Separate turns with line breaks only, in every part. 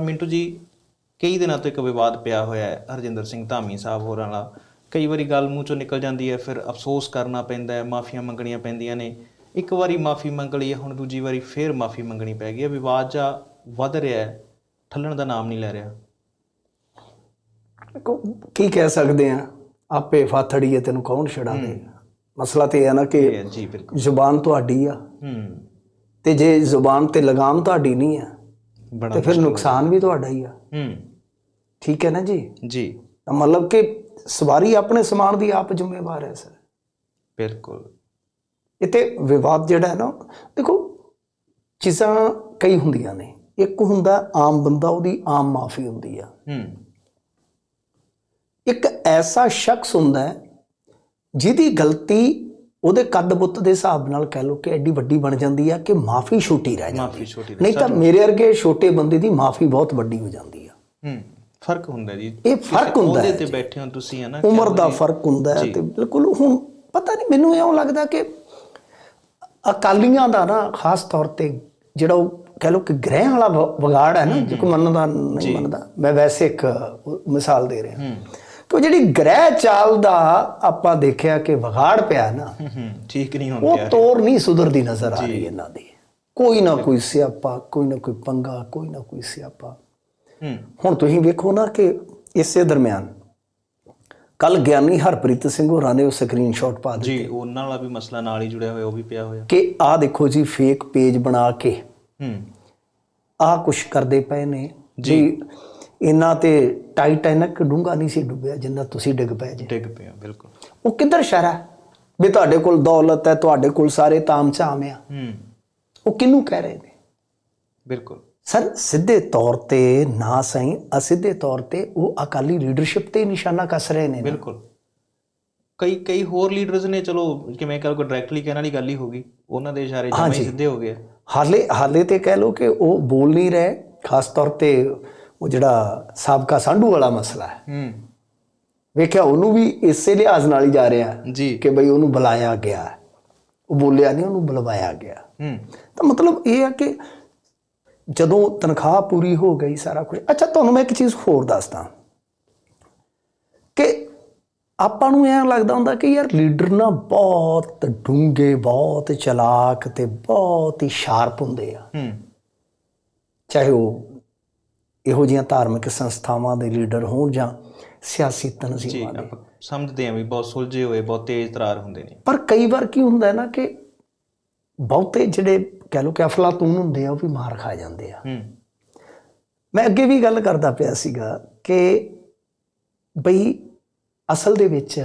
ਮਿੰਟੂ ਜੀ ਕਈ ਦਿਨਾਂ ਤੋਂ ਇੱਕ ਵਿਵਾਦ ਪਿਆ ਹੋਇਆ ਹੈ। ਹਰਜਿੰਦਰ ਸਿੰਘ ਧਾਮੀ ਸਾਹਿਬ ਹੋਰਾਂ ਵਾਲਾ। ਕਈ ਵਾਰੀ ਗੱਲ ਮੂੰਹ ਚੋਂ ਨਿਕਲ ਜਾਂਦੀ ਹੈ ਫਿਰ ਅਫਸੋਸ ਕਰਨਾ ਪੈਂਦਾ ਹੈ ਮਾਫੀਆਂ ਮੰਗਣੀਆਂ ਪੈਂਦੀਆਂ ਨੇ। ਇੱਕ ਵਾਰੀ ਮਾਫੀ ਮੰਗ ਲਈ ਹੈ ਹੁਣ ਦੂਜੀ ਵਾਰੀ ਫੇਰ ਮਾਫੀ ਮੰਗਣੀ ਪੈ ਗਈ ਹੈ। ਵਿਵਾਦ ਜਾ ਵੱਧ ਰਿਹਾ ਹੈ ਠੱਲਣ ਦਾ ਨਾਮ ਨਹੀਂ ਲੈ ਰਿਹਾ।
ਕੀ ਕਹਿ ਸਕਦੇ ਆ ਆਪੇ ਫਾਥੜੀ ਹੈ ਤੈਨੂੰ ਕੌਣ ਦੇਗਾ ਮਸਲਾ ਤੇ ਇਹ ਹੈ ਨਾ ਕਿ
ਹੈ ਜੀ ਬਿਲਕੁਲ।
ਜ਼ੁਬਾਨ ਤੁਹਾਡੀ ਆ।
ਹੂੰ।
ਤੇ ਜੇ ਜ਼ੁਬਾਨ ਤੇ ਲਗਾਮ ਤੁਹਾਡੀ ਨਹੀਂ ਆ
ਬੜਾ
ਤੇ ਫਿਰ ਨੁਕਸਾਨ ਵੀ ਤੁਹਾਡਾ ਹੀ ਆ।
ਹੂੰ।
ਠੀਕ ਹੈ ਨਾ ਜੀ?
ਜੀ।
ਤਾਂ ਮਤਲਬ ਕਿ ਸਵਾਰੀ ਆਪਣੇ ਸਮਾਨ ਦੀ ਆਪ ਜ਼ਿੰਮੇਵਾਰ ਹੈ ਸਰ।
ਬਿਲਕੁਲ।
ਇਤੇ ਵਿਵਾਦ ਜਿਹੜਾ ਹੈ ਨਾ ਦੇਖੋ ਚੀਜ਼ਾਂ ਕਈ ਹੁੰਦੀਆਂ ਨੇ। ਇੱਕ ਹੁੰਦਾ ਆਮ ਬੰਦਾ ਉਹਦੀ ਆਮ ਮਾਫੀ ਹੁੰਦੀ ਆ।
ਹੂੰ।
ਇੱਕ ਐਸਾ ਸ਼ਖਸ ਹੁੰਦਾ ਜਿਹਦੀ ਗਲਤੀ ਉਹਦੇ ਕੱਦ ਬੁੱਤ ਦੇ ਹਿਸਾਬ ਨਾਲ ਕਹਿ ਲਓ ਕਿ ਐਡੀ ਵੱਡੀ ਬਣ ਜਾਂਦੀ ਆ ਕਿ ਮਾਫੀ ਛੋਟੀ ਰਹਿ ਜਾਂਦੀ
ਮਾਫੀ ਛੋਟੀ
ਨਹੀਂ ਤਾਂ ਮੇਰੇ ਵਰਗੇ ਛੋਟੇ ਬੰਦੇ ਦੀ ਮਾਫੀ ਬਹੁਤ ਵੱਡੀ ਹੋ ਜਾਂਦੀ ਆ।
ਹੂੰ ਫ਼ਰਕ ਹੁੰਦਾ ਜੀ।
ਇਹ ਫ਼ਰਕ ਹੁੰਦਾ
ਉਹਦੇ ਤੇ ਬੈਠੇ ਹੋ ਤੁਸੀਂ ਹੈ ਨਾ
ਉਮਰ ਦਾ ਫ਼ਰਕ ਹੁੰਦਾ ਤੇ ਬਿਲਕੁਲ ਹੁਣ ਪਤਾ ਨਹੀਂ ਮੈਨੂੰ ਇਉਂ ਲੱਗਦਾ ਕਿ ਅਕਾਲੀਆਂ ਦਾ ਨਾ ਖਾਸ ਤੌਰ ਤੇ ਜਿਹੜਾ ਉਹ ਕਹਿ ਲਓ ਕਿ ਗ੍ਰਹਿ ਵਾਲਾ ਵਿਗਾੜ ਹੈ ਨਾ ਜੇ ਮੰਨਦਾ ਨਹੀਂ ਮੰਨਦਾ। ਮੈਂ ਵੈਸੇ ਇੱਕ ਮਿਸਾਲ ਦੇ ਰਿਹਾ। ਉਹ ਜਿਹੜੀ ਗ੍ਰਹਿ ਚਾਲ ਦਾ ਆਪਾਂ ਦੇਖਿਆ ਕਿ ਵਿਗਾੜ ਪਿਆ ਨਾ
ਠੀਕ ਨਹੀਂ ਹੁੰਦੇ
ਉਹ ਤੋਰ ਨਹੀਂ ਸੁਧਰਦੀ ਨਜ਼ਰ ਆ ਰਹੀ ਇਹਨਾਂ ਦੀ। ਕੋਈ ਨਾ ਕੋਈ ਸਿਆਪਾ ਕੋਈ ਨਾ ਕੋਈ ਪੰਗਾ ਕੋਈ ਨਾ ਕੋਈ ਸਿਆਪਾ। ਹੁਣ ਤੁਸੀਂ ਵੇਖੋ ਨਾ ਕਿ ਇਸੇ ਦਰਮਿਆਨ ਕੱਲ ਗਿਆਨੀ ਹਰਪ੍ਰੀਤ ਸਿੰਘ ਹੋਰਾਂ ਨੇ ਉਹ ਸਕਰੀਨਸ਼ਾਟ ਪਾ ਦਿੱਤੇ।
ਜੀ ਉਹਨਾਂ ਵਾਲਾ ਵੀ ਮਸਲਾ ਨਾਲ ਹੀ ਜੁੜਿਆ ਹੋਇਆ ਉਹ ਵੀ ਪਿਆ ਹੋਇਆ।
ਕਿ ਆਹ ਦੇਖੋ ਜੀ ਫੇਕ ਪੇਜ ਬਣਾ ਕੇ
ਹੂੰ
ਆਹ ਕੁਛ ਕਰਦੇ ਪਏ ਨੇ। ਜੀ। ਇਹਨਾਂ ਤੇ ਟਾਈਟੈਨਿਕ ਡੂੰਗਾ ਨਹੀਂ ਸੀ ਡੁੱਬਿਆ ਜਿੰਨਾ ਤੁਸੀਂ ਡਿੱਗ ਪਏ ਜੀ।
ਡਿੱਗ ਪਿਆ ਬਿਲਕੁਲ।
ਉਹ ਕਿੱਧਰ ਸ਼ਰਾ ਵੀ ਤੁਹਾਡੇ ਕੋਲ ਦੌਲਤ ਹੈ ਤੁਹਾਡੇ ਕੋਲ ਸਾਰੇ ਤਾਮ ਝਾਮ ਆ।
ਹੂੰ।
ਉਹ ਕਿਹਨੂੰ ਕਹਿ ਰਹੇ ਨੇ?
ਬਿਲਕੁਲ।
ਸਰ ਸਿੱਧੇ ਤੌਰ ਤੇ ਨਾ ਸਹੀ ਅਸਿੱਧੇ ਤੌਰ ਤੇ ਉਹ ਅਕਾਲੀ ਲੀਡਰਸ਼ਿਪ ਤੇ ਹੀ ਨਿਸ਼ਾਨਾ ਕੱਸ ਰਹੇ ਨੇ।
ਬਿਲਕੁਲ। ਕਈ ਕਈ ਹੋਰ ਲੀਡਰਸ ਨੇ ਚਲੋ ਕਿਵੇਂ ਕਹੋ ਡਾਇਰੈਕਟਲੀ ਕਹਿਣ ਵਾਲੀ ਗੱਲ ਹੀ ਹੋਗੀ ਉਹਨਾਂ ਦੇ ਇਸ਼ਾਰੇ ਜਮਾਂ ਹੀ ਸਿੱਧੇ ਹੋ ਗਏ
ਹਾਲੇ ਹਾਲੇ ਤੇ ਕਹਿ ਲੋ ਕਿ ਉਹ ਬੋਲ ਨਹੀਂ ਰਹੇ ਖਾਸ ਤੌਰ ਤੇ ਉਹ ਜਿਹੜਾ ਸਾਬਕਾ ਸੰਧੂ ਵਾਲਾ ਮਸਲਾ ਹੈ।
ਹੂੰ।
ਵੇਖਿਆ ਉਹਨੂੰ ਵੀ ਇਸੇ ਲਿਹਾਜ਼ ਨਾਲ ਹੀ ਜਾ ਰਿਹਾ
ਜੀ।
ਕਿ ਬਈ ਉਹਨੂੰ ਬੁਲਾਇਆ ਗਿਆ ਉਹ ਬੋਲਿਆ ਨਹੀਂ ਉਹਨੂੰ ਬੁਲਵਾਇਆ ਗਿਆ
ਹੂੰ।
ਤਾਂ ਮਤਲਬ ਇਹ ਹੈ ਕਿ ਜਦੋਂ ਤਨਖਾਹ ਪੂਰੀ ਹੋ ਗਈ ਸਾਰਾ ਕੁਝ ਅੱਛਾ ਤੁਹਾਨੂੰ ਮੈਂ ਇੱਕ ਚੀਜ਼ ਹੋਰ ਦੱਸਦਾ ਕਿ ਆਪਾਂ ਨੂੰ ਐਂ ਲੱਗਦਾ ਹੁੰਦਾ ਕਿ ਯਾਰ ਲੀਡਰ ਨਾ ਬਹੁਤ ਡੂੰਘੇ ਬਹੁਤ ਚਲਾਕ ਤੇ ਬਹੁਤ ਹੀ ਸ਼ਾਰਪ ਹੁੰਦੇ ਆ।
ਹੂੰ।
ਚਾਹੇ ਉਹ ਇਹੋ ਜਿਹੀਆਂ ਧਾਰਮਿਕ ਸੰਸਥਾਵਾਂ ਦੇ ਲੀਡਰ ਹੋਣ ਜਾਂ ਸਿਆਸੀ ਤਨਜ਼ੀਮਾਂ ਦੇ।
ਸਮਝਦੇ ਹਾਂ ਵੀ ਬਹੁਤ ਸੁਲਝੇ ਹੋਏ ਬਹੁਤ ਤੇਜ਼ ਤਰਾਰ ਹੁੰਦੇ ਨੇ।
ਪਰ ਕਈ ਵਾਰ ਕੀ ਹੁੰਦਾ ਹੈ ਨਾ ਕਿ ਬਹੁਤੇ ਜਿਹੜੇ ਕਹਿ ਲਓ ਕਿ ਅਫਲਾਤੂਨ ਹੁੰਦੇ ਆ ਉਹ ਵੀ ਮਾਰ ਖਾ ਜਾਂਦੇ ਆ। ਮੈਂ ਅੱਗੇ ਵੀ ਗੱਲ ਕਰਦਾ ਪਿਆ ਸੀਗਾ ਕਿ ਬਈ ਅਸਲ ਦੇ ਵਿੱਚ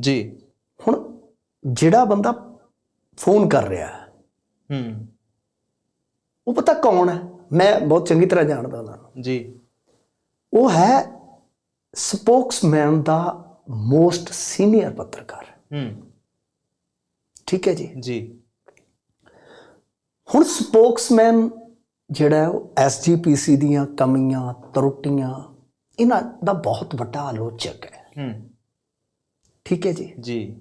ਜੀ।
ਹੁਣ ਜਿਹੜਾ ਬੰਦਾ ਫੋਨ ਕਰ ਰਿਹਾ ਹੂੰ। ਉਹ ਪਤਾ ਕੌਣ ਹੈ? ਮੈਂ ਬਹੁਤ ਚੰਗੀ ਤਰ੍ਹਾਂ ਜਾਣਦਾ ਉਹਨਾਂ ਨੂੰ।
ਜੀ।
ਉਹ ਹੈ ਸਪੋਕਸਮੈਨ ਦਾ ਮੋਸਟ ਸੀਨੀਅਰ ਪੱਤਰਕਾਰ।
ਹੂੰ।
ਠੀਕ ਹੈ ਜੀ?
ਜੀ।
ਹੁਣ ਸਪੋਕਸਮੈਨ ਜਿਹੜਾ ਉਹ ਐਸਜੀਪੀਸੀ ਦੀਆਂ ਕਮੀਆਂ ਤਰੁੱਟੀਆਂ ਇਹਨਾਂ ਦਾ ਬਹੁਤ ਵੱਡਾ ਆਲੋਚਕ ਹੈ।
ਹੂੰ।
ਠੀਕ ਹੈ ਜੀ?
ਜੀ।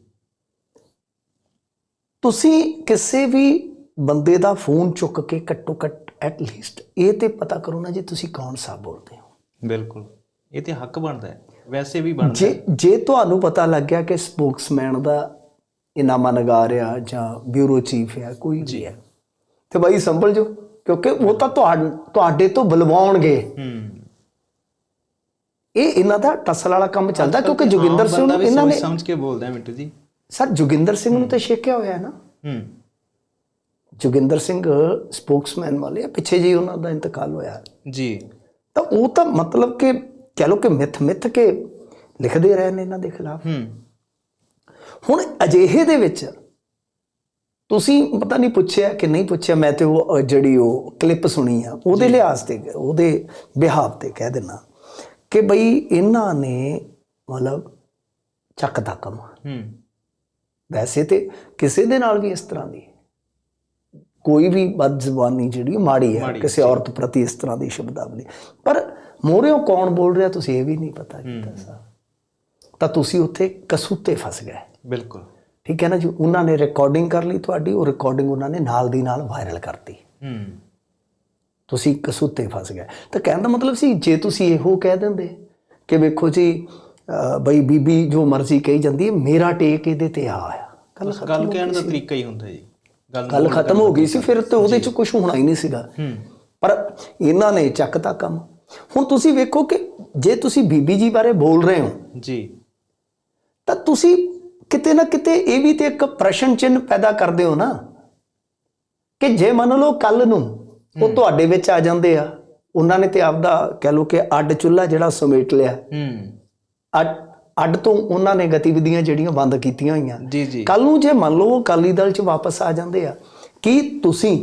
ਤੁਸੀਂ ਕਿਸੇ ਵੀ ਬੰਦੇ ਦਾ ਫੋਨ ਚੁੱਕ ਕੇ ਘੱਟੋ ਘੱਟ ਐਟ ਲੀਸਟ ਇਹ ਤੇ ਪਤਾ ਕਰੋ ਨਾ ਜੀ ਤੁਸੀਂ ਕੌਣ ਸਾ ਬੋਲਦੇ ਹੋ।
ਬਿਲਕੁਲ। ਇਹ ਤੇ ਹੱਕ ਬਣਦਾ ਹੈ। ਵੈਸੇ ਵੀ ਬਣਦਾ
ਜੇ ਜੇ ਤੁਹਾਨੂੰ ਪਤਾ ਲੱਗ ਗਿਆ ਕਿ ਸਪੋਕਸਮੈਨ ਦਾ ਇਨਾਮਾ ਨਗਾਰ ਆ ਜਾਂ ਬਿਊਰੋ ਚੀਫ ਆ ਕੋਈ ਵੀ ਹੈ ਤੇ ਬਾਈ ਸੰਭਲ ਜੋ ਕਿਉਂਕਿ ਉਹ ਤਾਂ ਤੁਹਾਡ- ਤੁਹਾਡੇ ਤੋਂ ਬੁਲਵਾਉਣਗੇ।
ਹੂੰ।
ਇਹ ਇਹਨਾਂ ਦਾ ਟਸਲ ਵਾਲਾ ਕੰਮ ਚੱਲਦਾ ਕਿਉਂਕਿ ਜੋਗਿੰਦਰ ਸਿੰਘ ਨੂੰ ਇਹਨਾਂ ਨੇ
ਸਮਝ ਕੇ ਬੋਲਦਾ ਮਿੰਟੂ ਜੀ।
ਸਰ ਜੋਗਿੰਦਰ ਸਿੰਘ ਨੂੰ ਤਾਂ ਛੇਕਿਆ ਹੋਇਆ ਹੈ ਨਾ?
ਹੂੰ।
ਜੋਗਿੰਦਰ ਸਿੰਘ ਸਪੋਕਸਮੈਨ ਵਾਲੇ ਆ ਪਿੱਛੇ ਜੀ ਉਹਨਾਂ ਦਾ ਇੰਤਕਾਲ ਹੋਇਆ।
ਜੀ।
ਤਾਂ ਉਹ ਤਾਂ ਮਤਲਬ ਕਿ ਕਹ ਲੋ ਕਿ ਮਿੱਥ ਮਿੱਥ ਕੇ ਲਿਖਦੇ ਰਹੇ ਨੇ ਇਹਨਾਂ ਦੇ ਖਿਲਾਫ।
ਹੂੰ।
ਹੁਣ ਅਜਿਹੇ ਦੇ ਵਿੱਚ ਤੁਸੀਂ ਪਤਾ ਨਹੀਂ ਪੁੱਛਿਆ ਕਿ ਨਹੀਂ ਪੁੱਛਿਆ ਮੈਂ ਤੇ ਉਹ ਜਿਹੜੀ ਉਹ ਕਲਿੱਪ ਸੁਣੀ ਆ ਉਹਦੇ ਲਿਹਾਜ਼ ਤੇ ਉਹਦੇ ਬਿਹਾਵ ਤੇ ਕਹਿ ਦਿੰਨਾ ਕਿ ਬਈ ਇਹਨਾਂ ਨੇ ਮਤਲਬ ਚੱਕਦਾ ਕੰਮ।
ਹੂੰ।
ਵੈਸੇ ਤੇ ਕਿਸੇ ਦੇ ਨਾਲ ਵੀ ਇਸ ਤਰ੍ਹਾਂ ਦੀ ਕੋਈ ਵੀ ਬਦਜ਼ਬਾਨੀ ਜਿਹੜੀ ਉਹ ਮਾੜੀ ਹੈ ਕਿਸੇ ਔਰਤ ਪ੍ਰਤੀ ਇਸ ਤਰ੍ਹਾਂ ਦੀ ਸ਼ਬਦਾਵਲੀ। ਪਰ ਮੋਰਿਓ ਕੌਣ ਬੋਲ ਰਿਹਾ ਤੁਸੀਂ ਇਹ ਵੀ ਨਹੀਂ ਪਤਾ ਕੀਤਾ ਸਾਹਿਬ ਤਾਂ ਤੁਸੀਂ ਉੱਥੇ ਕਸੂਤੇ ਫਸ ਗਏ।
ਬਿਲਕੁਲ।
ਠੀਕ ਹੈ ਨਾ ਜੀ? ਉਹਨਾਂ ਨੇ ਰਿਕਾਰਡਿੰਗ ਕਰ ਲਈ ਤੁਹਾਡੀ ਉਹ ਰਿਕਾਰਡਿੰਗ ਉਹਨਾਂ ਨੇ ਨਾਲ ਦੀ ਨਾਲ ਵਾਇਰਲ ਕਰਤੀ।
ਹੂੰ।
ਤੁਸੀਂ ਕਸੂਤੇ ਫਸ ਗਏ। ਤਾਂ ਕਹਿਣ ਦਾ ਮਤਲਬ ਸੀ ਜੇ ਤੁਸੀਂ ਇਹੋ ਕਹਿ ਦਿੰਦੇ ਕਿ ਵੇਖੋ ਜੀ ਬਈ ਬੀਬੀ ਜੋ ਮਰਜ਼ੀ ਕਹੀ ਜਾਂਦੀ ਹੈ ਮੇਰਾ ਟੇਕ ਇਹਦੇ ਤੇ ਆ ਆ ਗੱਲ
ਬਸ ਗੱਲ ਕਹਿਣ ਦਾ ਤਰੀਕਾ ਹੀ ਹੁੰਦਾ ਜੀ। ਗੱਲ
ਖਤਮ ਹੋ ਗਈ ਸੀ ਫਿਰ ਤੇ ਉਹਦੇ ਚ ਕੁਝ ਹੋਣਾ ਹੀ ਨਹੀਂ ਸੀਗਾ। ਪਰ ਇਹਨਾਂ ਨੇ ਚੱਕਤਾ ਕੰਮ। ਹੁਣ ਤੁਸੀਂ ਵੇਖੋ ਕਿ ਜੇ ਤੁਸੀਂ ਬੀਬੀ ਜੀ ਬਾਰੇ ਬੋਲ ਰਹੇ ਹੋ
ਜੀ।
ਤਾਂ ਤੁਸੀਂ ਕਿਤੇ ਨਾ ਕਿਤੇ ਇਹ ਵੀ ਤੇ ਇੱਕ ਪ੍ਰਸ਼ਨ ਚਿੰਨ੍ਹ ਪੈਦਾ ਕਰਦੇ ਹੋ ਨਾ ਕਿ ਜੇ ਮੰਨ ਲਓ ਕੱਲ ਨੂੰ ਉਹ ਤੁਹਾਡੇ ਵਿੱਚ ਆ ਜਾਂਦੇ ਆ ਉਹਨਾਂ ਨੇ ਤੇ ਆਪਦਾ ਕਹਿ ਲਓ ਕਿ ਅੱਡ ਚੁੱਲ੍ਹਾ ਜਿਹੜਾ ਸਮੇਟ ਲਿਆ।
ਹੂੰ।
ਅੱਡ ਅੱਡ ਤੋਂ ਉਹਨਾਂ ਨੇ ਗਤੀਵਿਧੀਆਂ ਜਿਹੜੀਆਂ ਬੰਦ ਕੀਤੀਆਂ ਹੋਈਆਂ।
ਜੀ ਜੀ।
ਕੱਲ ਨੂੰ ਜੇ ਮੰਨ ਲਓ ਅਕਾਲੀ ਦਲ 'ਚ ਵਾਪਸ ਆ ਜਾਂਦੇ ਆ ਕੀ ਤੁਸੀਂ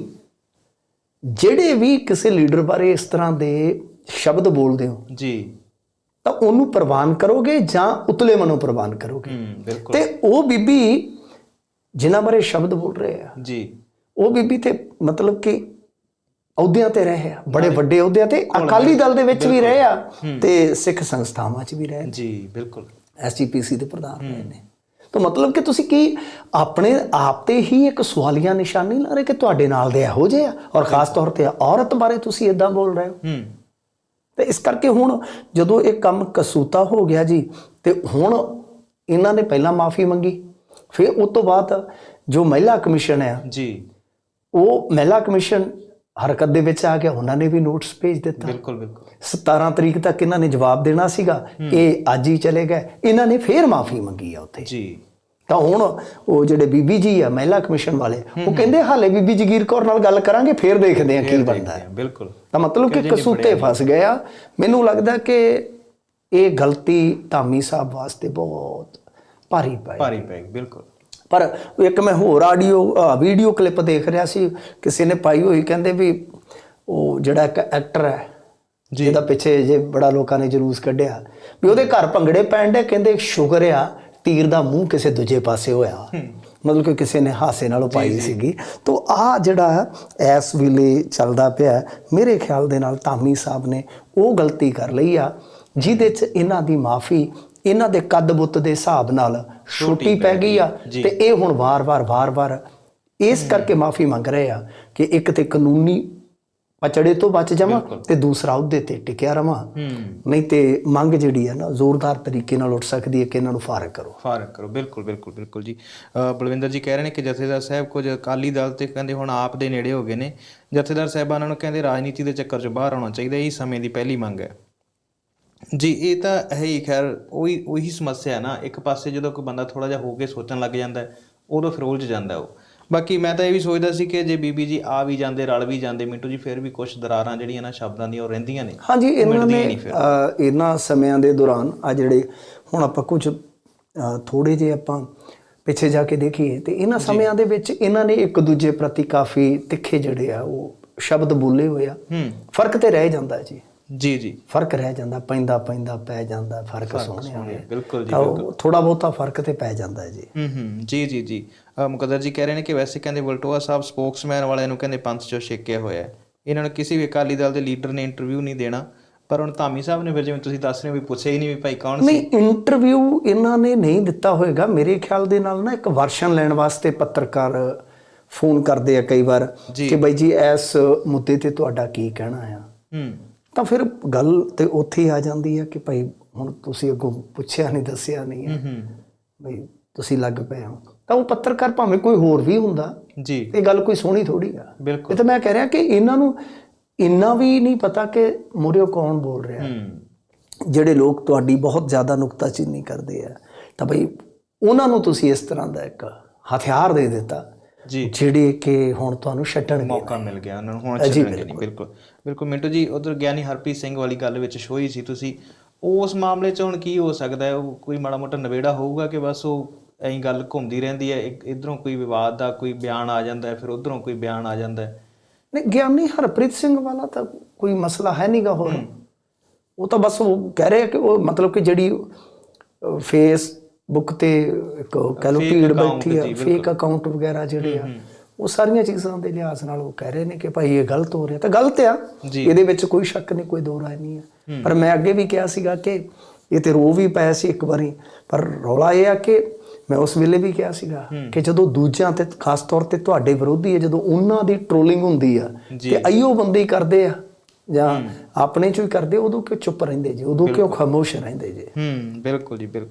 ਜਿਹੜੇ ਵੀ ਕਿਸੇ ਲੀਡਰ ਬਾਰੇ ਇਸ ਤਰ੍ਹਾਂ ਦੇ ਸ਼ਬਦ ਬੋਲਦੇ ਹੋ?
ਜੀ।
ਤਾਂ ਉਹਨੂੰ ਪ੍ਰਵਾਨ ਕਰੋਗੇ ਜਾਂ ਉਤਲੇ ਮਨੋਂ ਪ੍ਰਵਾਨ ਕਰੋਗੇ?
ਬਿਲਕੁਲ।
ਤੇ ਉਹ ਬੀਬੀ ਜਿਨ੍ਹਾਂ ਬਾਰੇ ਸ਼ਬਦ ਬੋਲ ਰਹੇ ਆ
ਜੀ।
ਉਹ ਬੀਬੀ ਤੇ ਮਤਲਬ ਕਿ ਅਹੁਦਿਆਂ ਤੇ ਰਹੇ ਆ ਬੜੇ ਵੱਡੇ ਅਹੁਦਿਆਂ ਤੇ ਅਕਾਲੀ ਦਲ ਦੇ ਵਿੱਚ ਵੀ ਰਹੇ ਆ ਤੇ ਸਿੱਖ ਸੰਸਥਾਵਾਂ 'ਚ ਵੀ ਰਹੇ
ਜੀ ਬਿਲਕੁਲ।
ਐਸਜੀਪੀਸੀ ਦੇ ਪ੍ਰਧਾਨ ਰਹੇ ਨੇ। ਤਾਂ ਮਤਲਬ ਕਿ ਤੁਸੀਂ ਕੀ ਆਪਣੇ ਆਪ ਤੇ ਹੀ ਇੱਕ ਸਵਾਲੀਆ ਨਿਸ਼ਾਨ ਲਾ ਰਹੇ ਕਿ ਤੁਹਾਡੇ ਨਾਲ ਦੇ ਇਹੋ ਜਿਹੇ ਆ? ਔਰ ਖਾਸ ਤੌਰ ਤੇ ਔਰਤ ਬਾਰੇ ਤੁਸੀਂ ਇਦਾਂ ਬੋਲ ਰਹੇ ਹੋ?
ਹੂੰ।
ਤੇ ਇਸ ਕਰਕੇ ਹੁਣ ਜਦੋਂ ਇਹ ਕੰਮ ਕਸੂਤਾ ਹੋ ਗਿਆ ਜੀ ਤੇ ਹੁਣ ਇਹਨਾਂ ਨੇ ਪਹਿਲਾਂ ਮਾਫੀ ਮੰਗੀ ਫਿਰ ਉਸ ਤੋਂ ਬਾਅਦ ਜੋ ਮਹਿਲਾ ਕਮਿਸ਼ਨ ਹੈ
ਜੀ।
ਉਹ ਮਹਿਲਾ ਕਮਿਸ਼ਨ ਹਰਕਤ ਦੇ ਵਿੱਚ ਆ ਗਿਆ ਉਹਨਾਂ ਨੇ ਵੀ ਨੋਟਿਸ ਭੇਜ ਦਿੱਤਾ।
ਬਿਲਕੁਲ ਬਿਲਕੁਲ।
17 ਤਰੀਕ ਤੱਕ ਇਹਨਾਂ ਨੇ ਜਵਾਬ ਦੇਣਾ ਸੀਗਾ ਇਹ ਅੱਜ ਹੀ ਚਲੇ ਗਏ। ਇਹਨਾਂ ਨੇ ਫੇਰ ਮਾਫੀ ਮੰਗੀ ਆ ਉੱਥੇ।
ਜੀ।
ਤਾਂ ਹੁਣ ਉਹ ਜਿਹੜੇ ਬੀਬੀ ਜੀ ਆ ਮਹਿਲਾ ਕਮਿਸ਼ਨ ਵਾਲੇ ਉਹ ਕਹਿੰਦੇ ਹਾਲੇ ਬੀਬੀ ਜਗੀਰ ਕੌਰ ਨਾਲ ਗੱਲ ਕਰਾਂਗੇ ਫੇਰ ਦੇਖਦੇ ਆ ਕੀ ਬਣਦਾ। ਹੈ
ਬਿਲਕੁਲ।
ਤਾਂ ਮਤਲਬ ਕਿ ਕਸੂਤੇ ਫਸ ਗਏ ਆ। ਮੈਨੂੰ ਲੱਗਦਾ ਕਿ ਇਹ ਗਲਤੀ ਧਾਮੀ ਸਾਹਿਬ ਵਾਸਤੇ ਬਹੁਤ ਭਾਰੀ ਪਈ
ਭਾਰੀ ਪੈ ਗਈ ਬਿਲਕੁਲ।
ਪਰ ਇੱਕ ਮੈਂ ਹੋਰ ਆਡੀਓ ਵੀਡੀਓ ਕਲਿੱਪ ਦੇਖ ਰਿਹਾ ਸੀ ਕਿਸੇ ਨੇ ਪਾਈ ਹੋਈ ਕਹਿੰਦੇ ਵੀ ਉਹ ਜਿਹੜਾ ਇੱਕ ਐਕਟਰ ਹੈ ਜਿਹਦਾ ਪਿੱਛੇ ਜੇ ਬੜਾ ਲੋਕਾਂ ਨੇ ਜਲੂਸ ਕੱਢਿਆ ਵੀ ਉਹਦੇ ਘਰ ਭੰਗੜੇ ਪੈਣ ਦੇ ਕਹਿੰਦੇ ਸ਼ੁਕਰ ਆ ਤੀਰ ਦਾ ਮੂੰਹ ਕਿਸੇ ਦੂਜੇ ਪਾਸੇ ਹੋਇਆ। ਮਤਲਬ ਕਿ ਕਿਸੇ ਨੇ ਹਾਸੇ ਨਾਲ ਪਾਈ ਸੀਗੀ। ਤੋਂ ਆ ਜਿਹੜਾ ਐਸ ਵੇਲੇ ਚੱਲਦਾ ਪਿਆ ਮੇਰੇ ਖਿਆਲ ਦੇ ਨਾਲ ਧਾਮੀ ਸਾਹਿਬ ਨੇ ਉਹ ਗਲਤੀ ਕਰ ਲਈ ਆ ਜਿਹਦੇ 'ਚ ਇਹਨਾਂ ਦੀ ਮਾਫੀ ਇਹਨਾਂ ਦੇ ਕੱਦ ਬੁੱਤ ਦੇ ਹਿਸਾਬ ਨਾਲ ਛੋਟੀ ਪੈ ਗਈ ਆ ਤੇ ਇਹ ਹੁਣ ਵਾਰ-ਵਾਰ ਵਾਰ-ਵਾਰ ਇਸ ਕਰਕੇ ਮਾਫੀ ਮੰਗ ਰਹੇ ਆ ਕਿ ਇੱਕ ਤੇ ਕਾਨੂੰਨੀ ਪਚੜੇ ਤੋਂ ਬਚ ਜਾਵਾਂ ਤੇ ਦੂਸਰਾ ਉਹਦੇ ਤੇ ਟਿਕਿਆ ਰਵਾਂ। ਨਹੀਂ ਤੇ ਮੰਗ ਜਿਹੜੀ ਹੈ ਨਾ ਜ਼ੋਰਦਾਰ ਤਰੀਕੇ ਨਾਲ ਉੱਠ ਸਕਦੀ ਹੈ ਕਿ ਇਹਨਾਂ ਨੂੰ ਫਾਰਗ ਕਰੋ।
ਫ਼ਰਕ ਕਰੋ। ਬਿਲਕੁਲ ਬਿਲਕੁਲ ਬਿਲਕੁਲ ਜੀ। ਬਲਵਿੰਦਰ ਜੀ ਕਹਿ ਰਹੇ ਨੇ ਕਿ ਜਥੇਦਾਰ ਸਾਹਿਬ ਕੁਝ ਅਕਾਲੀ ਦਲ ਤੇ ਕਹਿੰਦੇ ਹੁਣ ਆਪ ਦੇ ਨੇੜੇ ਹੋ ਗਏ ਨੇ। ਜਥੇਦਾਰ ਸਾਹਿਬਾਨਾਂ ਨੂੰ ਕਹਿੰਦੇ ਰਾਜਨੀਤੀ ਦੇ ਚੱਕਰ 'ਚੋਂ ਬਾਹਰ ਆਉਣਾ ਚਾਹੀਦਾ ਇਹ ਸਮੇਂ ਦੀ ਪਹਿਲੀ ਮੰਗ ਹੈ। ਜੀ ਇਹ ਤਾਂ ਹੈ ਹੀ ਖੈਰ ਉਹੀ ਉਹੀ ਸਮੱਸਿਆ ਹੈ ਨਾ। ਇੱਕ ਪਾਸੇ ਜਦੋਂ ਕੋਈ ਬੰਦਾ ਥੋੜਾ ਜਿਹਾ ਹੋ ਕੇ ਸੋਚਣ ਲੱਗ ਜਾਂਦਾ ਹੈ ਉਦੋਂ ਫਿਰ ਉਲਝ ਜਾਂਦਾ ਉਹ। ਬਾਕੀ ਮੈਂ ਤਾਂ ਇਹ ਵੀ ਸੋਚਦਾ ਸੀ ਕਿ ਜੇ ਬੀਬੀ ਜੀ ਆ ਵੀ ਜਾਂਦੇ ਰਲ ਵੀ ਜਾਂਦੇ ਮਿੰਟੂ ਜੀ ਫਿਰ ਵੀ ਕੁਝ ਦਰਾਰਾਂ ਜਿਹੜੀਆਂ ਨਾ ਸ਼ਬਦਾਂ ਦੀਆਂ ਉਹ ਰਹਿੰਦੀਆਂ ਨੇ।
ਹਾਂਜੀ ਇਹਨਾਂ ਨੇ ਇਹਨਾਂ ਸਮਿਆਂ ਦੇ ਦੌਰਾਨ ਆ ਜਿਹੜੇ ਹੁਣ ਆਪਾਂ ਕੁਝ ਥੋੜੇ ਜਿਹੇ ਆਪਾਂ ਪਿੱਛੇ ਜਾ ਕੇ ਦੇਖੀਏ ਤੇ ਇਹਨਾਂ ਸਮਿਆਂ ਦੇ ਵਿੱਚ ਇਹਨਾਂ ਨੇ ਇੱਕ ਦੂਜੇ ਪ੍ਰਤੀ ਕਾਫੀ ਤਿੱਖੇ ਜਿਹੜੇ ਆ ਉਹ ਸ਼ਬਦ ਬੋਲੇ ਹੋਏ ਆ। ਫ਼ਰਕ ਤੇ ਰਹਿ ਜਾਂਦਾ ਜੀ।
ਜੀ ਜੀ।
ਫ਼ਰਕ ਰਹਿ ਜਾਂਦਾ ਪੈਂਦਾ ਪੈਂਦਾ ਪੈ ਜਾਂਦਾ ਫ਼ਰਕ ਸੋਹਣਿਆ
ਬਿਲਕੁਲ ਜੀ
ਤਾਂ ਥੋੜਾ ਬਹੁਤਾ ਫ਼ਰਕ ਤੇ ਪੈ ਜਾਂਦਾ ਹੈ ਜੀ।
ਹੂੰ ਹੂੰ ਜੀ ਜੀ ਜੀ। ਮੁਕੱਦਰ ਜੀ ਕਹਿ ਰਹੇ ਨੇ ਕਿ ਵੈਸੇ ਕਹਿੰਦੇ ਵਲਟੋਆ ਸਾਹਿਬ ਸਪੋਕਸਮੈਨ ਵਾਲਿਆਂ ਨੂੰ ਕਹਿੰਦੇ ਪੰਥ ਚੋਂ ਛੇਕਿਆ ਹੋਇਆ ਹੈ। ਇਹਨਾਂ ਨੂੰ ਕਿਸੇ ਵੀ ਅਕਾਲੀ ਦਲ ਦੇ ਲੀਡਰ ਨੇ ਇੰਟਰਵਿਊ ਨਹੀਂ ਦੇਣਾ। ਪਰ ਹੁਣ ਧਾਮੀ ਸਾਹਿਬ ਨੇ ਫਿਰ ਜਿਵੇਂ ਤੁਸੀਂ ਦੱਸ ਰਹੇ ਹੋ ਵੀ ਪੁੱਛਿਆ ਹੀ ਨਹੀਂ ਵੀ ਭਾਈ ਕੌਣ ਸੀ?
ਨਹੀਂ ਇੰਟਰਵਿਊ ਇਹਨਾਂ ਨੇ ਨਹੀਂ ਦਿੱਤਾ ਹੋਵੇਗਾ ਮੇਰੇ ਖਿਆਲ ਦੇ ਨਾਲ ਨਾ ਇੱਕ ਵਰਸ਼ਨ ਲੈਣ ਵਾਸਤੇ ਪੱਤਰਕਾਰ ਫੋਨ ਕਰਦੇ ਆ ਕਈ ਵਾਰ। ਕਿ ਬਾਈ ਜੀ ਇਸ ਮੁੱਦੇ ਤੇ ਤੁਹਾਡਾ ਕੀ ਕਹਿਣਾ ਆ?
ਹੂੰ।
ਤਾਂ ਫਿਰ ਗੱਲ ਤੇ ਉੱਥੇ ਹੀ ਆ ਜਾਂਦੀ ਹੈ ਕਿ ਭਾਈ ਹੁਣ ਤੁਸੀਂ ਅੱਗੋਂ ਪੁੱਛਿਆ ਨਹੀਂ ਦੱਸਿਆ ਨਹੀਂ ਹੈ
ਹੂੰ।
ਬਈ ਤੁਸੀਂ ਲੱਗ ਪਏ ਹੋ। ਤਾਂ ਉਹ ਪੱਤਰਕਾਰ ਭਾਵੇਂ ਕੋਈ ਹੋਰ ਵੀ ਹੁੰਦਾ
ਜੀ।
ਇਹ ਗੱਲ ਕੋਈ ਸੋਹਣੀ ਥੋੜੀ ਆ।
ਬਿਲਕੁਲ।
ਇਹ ਤਾਂ ਮੈਂ ਕਹਿ ਰਿਹਾ ਕਿ ਇਹਨਾਂ ਨੂੰ ਇੰਨਾ ਵੀ ਨਹੀਂ ਪਤਾ ਕਿ ਮੋਰਿਓ ਕੌਣ ਬੋਲ ਰਿਹਾ।
ਹੂੰ।
ਜਿਹੜੇ ਲੋਕ ਤੁਹਾਡੀ ਬਹੁਤ ਜ਼ਿਆਦਾ ਨੁਕਤਾਚੀਨੀ ਕਰਦੇ ਆ। ਤਾਂ ਬਈ ਉਹਨਾਂ ਨੂੰ ਤੁਸੀਂ ਇਸ ਤਰ੍ਹਾਂ ਦਾ ਇੱਕ ਹਥਿਆਰ ਦੇ ਦਿੱਤਾ। ਜਿਹੜੇ ਕਿ ਹੁਣ ਤੁਹਾਨੂੰ ਛੱਡਣਗੇ।
ਮੌਕਾ ਮਿਲ ਗਿਆ ਉਹਨਾਂ ਨੂੰ ਹੁਣ ਛੱਡਣਗੇ ਨਹੀਂ ਬਿਲਕੁਲ। ਬਿਲਕੁਲ ਮਿੰਟੂ ਜੀ ਉਧਰ ਗਿਆਨੀ ਹਰਪ੍ਰੀਤ ਸਿੰਘ ਵਾਲੀ ਗੱਲ ਵਿੱਚ ਸ਼ੋਈ ਸੀ ਤੁਸੀਂ। ਉਸ ਮਾਮਲੇ 'ਚ ਹੁਣ ਕੀ ਹੋ ਸਕਦਾ ਹੈ? ਉਹ ਕੋਈ ਮਾੜਾ ਮੋਟਾ ਨਵੇੜਾ ਹੋਊਗਾ ਕਿ ਬਸ ਉਹ ਐਂ ਗੱਲ ਘੁੰਮਦੀ ਰਹਿੰਦੀ ਹੈ? ਇਧਰੋਂ ਕੋਈ ਵਿਵਾਦ ਦਾ ਕੋਈ ਬਿਆਨ ਆ ਜਾਂਦਾ ਹੈ ਫਿਰ ਉਧਰੋਂ ਕੋਈ ਬਿਆਨ ਆ ਜਾਂਦਾ ਹੈ?
ਨਹੀਂ ਗਿਆਨੀ ਹਰਪ੍ਰੀਤ ਸਿੰਘ ਵਾਲਾ ਤਾਂ ਕੋਈ ਮਸਲਾ ਹੈ ਨਹੀਂਗਾ ਹੋਰ। ਉਹ ਤਾਂ ਬਸ ਉਹ ਕਹਿ ਰਹੇ ਕਿ ਉਹ ਮਤਲਬ ਕਿ ਜਿਹੜੀ ਫੇਸਬੁੱਕ ਤੇ ਇੱਕ ਕਹਿ
Fake
ਭੀੜ ਬੈਠੀ ਆ ਫੇਕ ਅਕਾਊਂਟ ਵਗੈਰਾ ਜਿਹੜੇ ਆ ਉਹ ਸਾਰੀਆਂ ਚੀਜ਼ਾਂ ਦੇ ਲਿਹਾਜ਼ ਨਾਲ ਉਹ ਕਹਿ ਰਹੇ ਨੇ ਕਿ ਭਾਈ ਇਹ ਗਲਤ ਹੋ ਰਿਹਾ। ਤਾਂ ਗਲਤ ਆ। ਇਹਦੇ ਵਿੱਚ ਕੋਈ ਸ਼ੱਕ ਨਹੀਂ ਕੋਈ ਦੋ ਰਾਏ ਨਹੀਂ ਆ। ਪਰ ਮੈਂ ਅੱਗੇ ਵੀ ਕਿਹਾ ਸੀਗਾ ਕਿ ਇਹ ਤੇ ਰੋ ਵੀ ਪਿਆ ਸੀ ਇੱਕ ਵਾਰੀ ਪਰ ਰੌਲਾ ਇਹ ਆ ਕਿ ਮੈਂ ਉਸ ਵੇਲੇ ਵੀ ਕਿਹਾ ਸੀਗਾ ਕਿ ਜਦੋਂ ਦੂਜਿਆਂ ਤੇ ਖਾਸ ਤੌਰ ਤੇ ਤੁਹਾਡੇ ਵਿਰੋਧੀ ਹੈ ਜਦੋਂ ਉਹਨਾਂ ਦੀ ਟ੍ਰੋਲਿੰਗ ਹੁੰਦੀ ਆ। ਤੇ ਅਈਓ ਬੰਦੇ ਕਰਦੇ ਆ ਜਾਂ ਆਪਣੇ ਚੋਂ ਹੀ ਕਰਦੇ ਉਦੋਂ ਕਿਉਂ ਚੁੱਪ ਰਹਿੰਦੇ ਜੀ ਉਦੋਂ ਕਿਉਂ ਖਾਮੋਸ਼ ਰਹਿੰਦੇ ਜੀ?
ਹੂੰ ਬਿਲਕੁਲ ਜੀ ਬਿਲਕੁਲ।